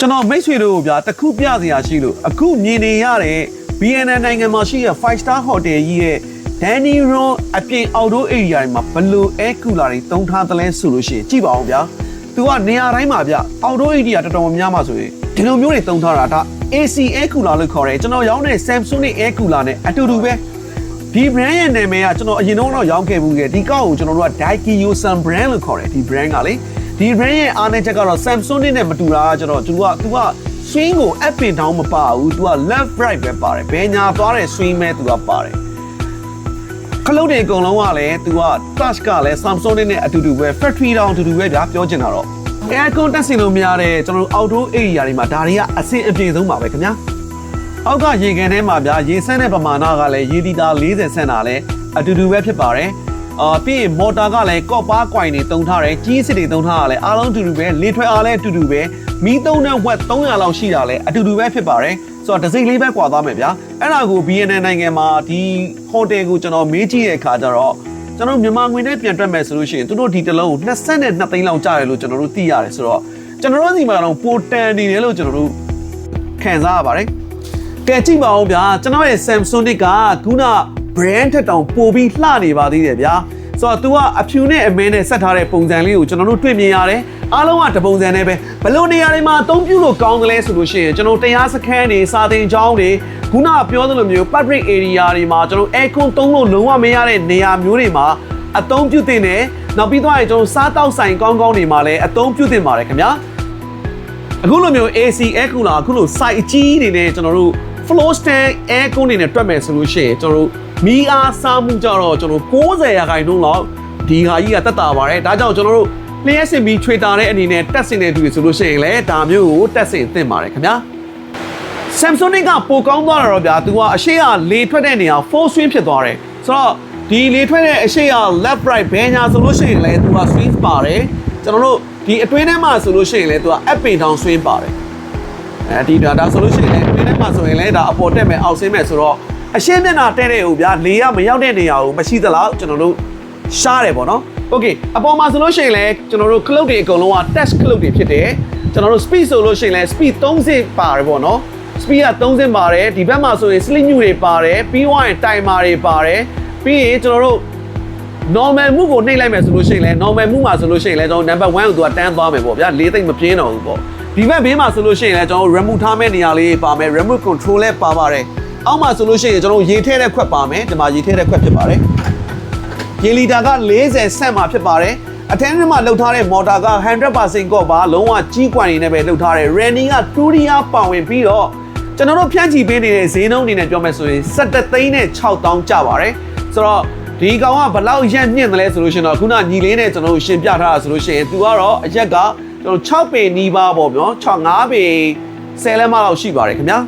ကျွန်တော်မိတ်ဆွေတို့ဗျာတစ်ခုပြစရာရှိလို့အခုမြင်နေရတဲ့ BNN နိုင်ငံမှာရှိတဲ့5 star hotel ကြီးရဲ့ Danny Ron အပြင်အော်တို area တွေမှာဘယ်လို air cooler တွေတုံးထားသလဲဆိုလို့ရှိရင်ကြည့်ပါအောင်ဗျာသူကနေရာတိုင်းမှာဗျအော်တို area တော်တော်များများမှာဆိုရင်ဒီလိုမျိုးတွေတုံးထားတာဒါ AC air cooler လို့ခေါ်တယ်ကျွန်တော်ရောင်းတဲ့ Samsung air cooler နဲ့အတူတူပဲဒီ brand ရဲ့နာမည်ကကျွန်တော်အရင်တော့တော့ရောင်းခဲ့ဘူးခဲ့ဒီကောက်ကိုကျွန်တော်တို့က Daikyo Sun brand လို့ခေါ်တယ်ဒီ brand ကလေ ဒီ brand ရဲ့အားနည်းချက်ကတော့ Samsung နဲ့မတူတာကကျွန်တော်သူကသူက swing ကို up and down မပါဘူးသူက left right ပဲပါတယ်ဘယ်ညာသွားတဲ့ swing ပဲသူကပါတယ်ခလုတ်တွေအကုန်လုံးကလည်းသူက touch ကလည်း Samsung နဲ့အတူတူပဲ factory တောင်အတူတူပဲဒါပြောချင်တာတော့ aircon တက်စင်လို့မရတဲ့ကျွန်တော်တို့ outdoor area တွေမှာဒါတွေကအဆင်အပြေဆုံးပါပဲခင်ဗျာအောက်ကရေကန်ထဲမှာဗျာရေဆန်းတဲ့ပမာဏကလည်းရေဒီတာ40ဆန်းတာလည်းအတူတူပဲဖြစ်ပါတယ်။ အာပြီးရင်မော်တာကလည်းကော့ပါကွိုင်တွေတုံထားတယ်ကြီးစစ်တွေတုံထားတာလည်းအားလုံးအတူတူပဲလေထွက်အားလည်းအတူတူပဲမီးသုံးတဲ့ဝက်300လောက်ရှိတာလည်းအတူတူပဲဖြစ်ပါတယ်။ဆိုတော့တစ်စိမ့်လေးပဲကွာသွားမယ်ဗျာ။အဲ့ဒါကို BNN နိုင်ငံမှာဒီဟိုတယ်ကိုကျွန်တော်မေးကြည့်တဲ့အခါကျတော့ကျွန်တော်မြန်မာငွေနဲ့ပြန်တွက်မယ်ဆိုလို့ရှိရင်သူတို့ဒီတစ်လုံးကို22သိန်းလောက်ကျတယ်လို့ကျွန်တော်တို့သိရတယ်ဆိုတော့ကျွန်တော်တို့ဒီမှာတော့ပိုတန်နေတယ်လို့ကျွန်တော်တို့ခံစားရပါတယ်။ကဲကြည့်ပါဦးဗျာကျွန်တော်ရဲ့ Samsung ကခုန brand ထက်တောင်ပိုပြီးလှနေပါသေးတယ်ဗျာဆိုတော့ तू ကအဖြူနဲ့အမဲနဲ့ဆက်ထားတဲ့ပုံစံလေးကိုကျွန်တော်တို့တွေ့မြင်ရတယ်အားလုံးကတပုံစံနဲ့ပဲဘလို့နေရာတွေမှာအသုံးပြုလို့ကောင်းတယ်လဲဆိုလို့ရှိရင်ကျွန်တော်တရားစခန်းတွေစာသင်ကျောင်းတွေခုနပြောသလိုမျိုး public area တွေမှာကျွန်တော် aircon သုံးလို့လုံးဝမရတဲ့နေရာမျိုးတွေမှာအသုံးပြုသင့်တယ်နောက်ပြီးတော့ကျွန်တော်စားတောက်ဆိုင်ကောင်းကောင်းတွေမှာလည်းအသုံးပြုသင့်ပါတယ်ခင်ဗျာအခုလိုမျိုး AC air cooler အခုလို site အကြီးတွေနဲ့ကျွန်တော်တို့ flow stand air con နေနဲ့တွက်မယ်ဆိုလို့ရှိရင်ကျွန်တော်တို့မီအားစားမှုကြတော့ကျွန်တော်90ရာခိုင်နှုန်းလောက်ဒီဟာကြီးကတက်တာပါတယ်ဒါကြောင့်ကျွန်တော်တို့လျှက်စင်ပြီးထွေတာတဲ့အနေနဲ့တက်စင်တဲ့သူတွေဆိုလို့ရှိရင်လည်းဒါမျိုးကိုတက်စင်သင့်ပါတယ်ခင်ဗျာ Samsung ကပိုကောင်းသွားတာတော့ဗျာသူကအရှိကလေထွက်တဲ့နေရာ full swing ဖြစ်သွားတယ်ဆိုတော့ဒီလေထွက်တဲ့အရှိက left right ဘယ်ညာဆိုလို့ရှိရင်လည်းသူက swing ပါတယ်ကျွန်တော်တို့ဒီအတွင်းထဲမှာဆိုလို့ရှိရင်လည်းသူက up and down swing ပါတယ် အဲဒီဒါဒါဆိုလို့ရှိရင်လည်းအတွင်းထဲမှာဆိုရင်လည်းဒါအပေါ်တက်မယ်အောက်ဆင်းမယ်ဆိုတော့အရှင်းမျက်နှာတဲ့တဲ့ဟိုဗျာလေကမရောက်တဲ့နေရာကိုမရှိသလောက်ကျွန်တော်တို့ရှားတယ်ပေါ့နော်โอเคအပေါ်မှာဆိုလို့ရှိရင်လည်းကျွန်တော်တို့ cloud တွေအကုန်လုံးက test cloud တွေဖြစ်တယ်ကျွန်တော်တို့ speed ဆိုလို့ရှိရင်လည်း speed 30ပါတယ်ပေါ့နော် speed က30ပါတယ်ဒီဘက်မှာဆိုရင် sleep new တွေပါတယ်ပြီးသွားရင် timer တွေပါတယ်ပြီးရင်ကျွန်တော်တို့ normal မှုကိုနှိပ်လိုက်မယ်ဆိုလို့ရှိရင်လည်း normal မှုမှာဆိုလို့ရှိရင်လည်းကျွန်တော် number 1ကိုသူကတန်းသွားမယ်ပေါ့ဗျာလေးသိမ့်မပြင်းတော့ဘူးပေါ့ ဒီဘက်ဘေးမှာဆိုလို့ရှိရင်လည်းကျွန်တော် remote ထားမဲ့နေရာလေးပါမယ် remote control လည်းပါပါတယ်အောက်မှာဆိုလို့ရှိရင်ကျွန်တော်ရေထည့်တဲ့ခွက်ပါမယ်ဒီမှာရေထည့်တဲ့ခွက်ဖြစ်ပါတယ်ရေလီတာက40ဆင့်မှာဖြစ်ပါတယ်အထင်းထဲမှာလှုပ်ထားတဲ့မော်တာက100%ကော့ပါလုံးဝကြီးကွန်နေနဲ့ပဲလှုပ်ထားတယ် running က2 year ပါဝင်ပြီးတော့ကျွန်တော်တို့ဖြန့်ချီပေးနေတဲ့ဈေးနှုန်းအနေနဲ့ပြောမယ်ဆိုရင်17သိန်းနဲ့6000ကျပါတယ်ဆိုတော့ဒီကောင်ကဘလောက်ရက်မြင့်တယ်လဲဆိုလို့ရှိရင်တော့ခုနညီလေးနဲ့ကျွန်တော်တို့ရှင်းပြထားတာဆိုလို့ရှိရင်သူကတော့အရက်က ကျွန်တော်6ပေနီးပါးပေါ့ဗျာ6 5ပေ10လက်မလောက်ရှိပါတယ်ခင်ဗျာ